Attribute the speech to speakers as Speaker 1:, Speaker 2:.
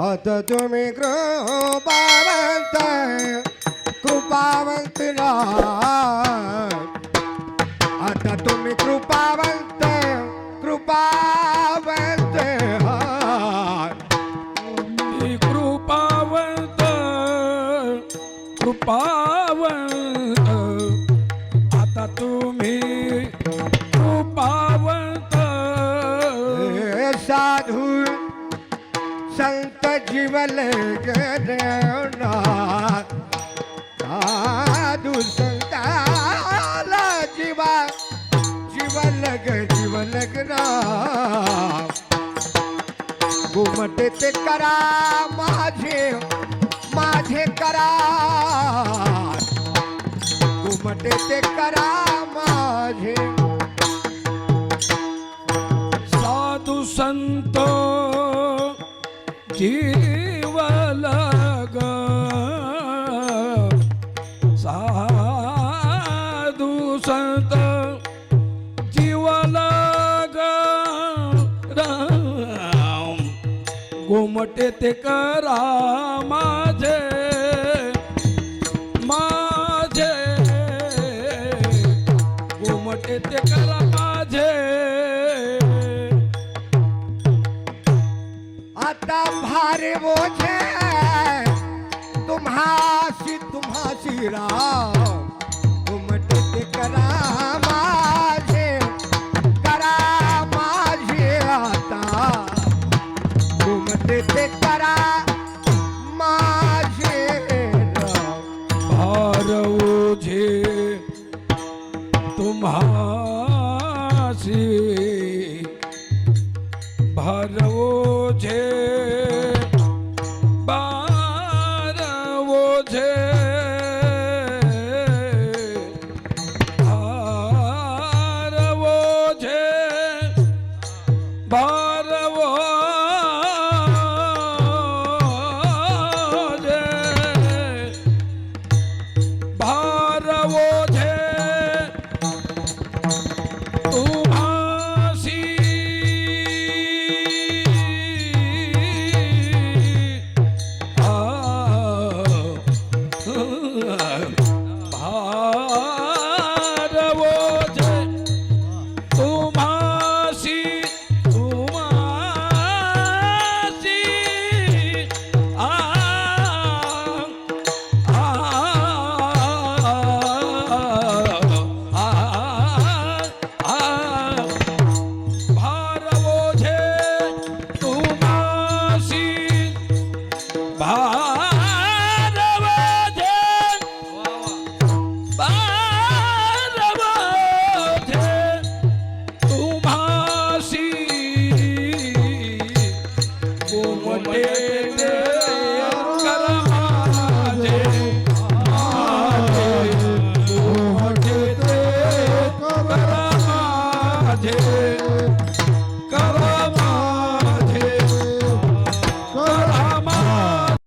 Speaker 1: आता तुम्हें कृपावंत कृपावंत ना आता तुम्ही कृपावंत कृपावंत.
Speaker 2: कृपावंत कृपावंत। आता तुम्ही कृपावंत।
Speaker 1: साधू संत जीवल गणना साधू संताला जीवा जीवलग जीवलग्ना घुमटे ते करा माझे माझे करा घुमटे करा माझे
Speaker 2: साधू संत जीवलग साधू संत जीवलग राम गोमटे ते करा माझे माझे
Speaker 1: भारी बोझे तुम्हाशी तुम्हाशी राव। घुमटे ते करा माझे करा माझे
Speaker 2: Carol!